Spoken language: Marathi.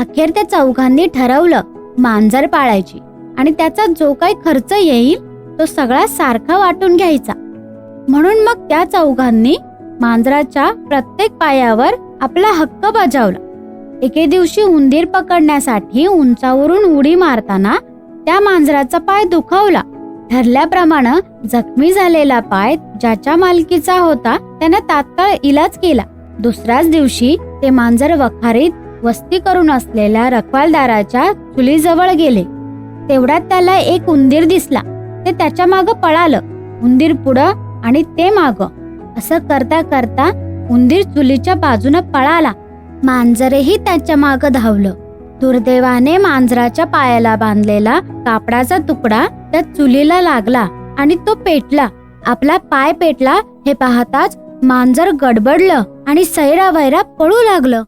अखेर त्या चौघांनी ठरवलं मांजर पाळायची आणि त्याचा जो काही खर्च येईल तो सगळा सारखा वाटून घ्यायचा. म्हणून मग त्या चौघांनी मांजराच्या प्रत्येक पायावर आपला हक्क बजावला. एके दिवशी उंदीर पकडण्यासाठी उंचावरून उडी मारताना त्या मांजराचा पाय दुखावला. ठरल्याप्रमाणे जखमी झालेला पाय ज्याच्या मालकीचा होता त्यानं तात्काळ इलाज केला. दुसऱ्याच दिवशी ते मांजर वखारीत वस्ती करून असलेल्या रखवालदाराच्या चुलीजवळ गेले. तेवढ्यात त्याला एक उंदीर दिसला. ते त्याच्या माग पळालं. उंदीर पुढं आणि ते माग. असं करता करता उंदीर चुलीच्या बाजूनं पळाला. मांजरही त्याच्या माग धावलं. दुर्दैवाने मांजराच्या पायाला बांधलेला कापडाचा तुकडा त्या चुलीला लागला आणि तो पेटला. आपला पाय पेटला हे पाहताच मांजर गडबडलं आणि सैरावैरा पळू लागलं.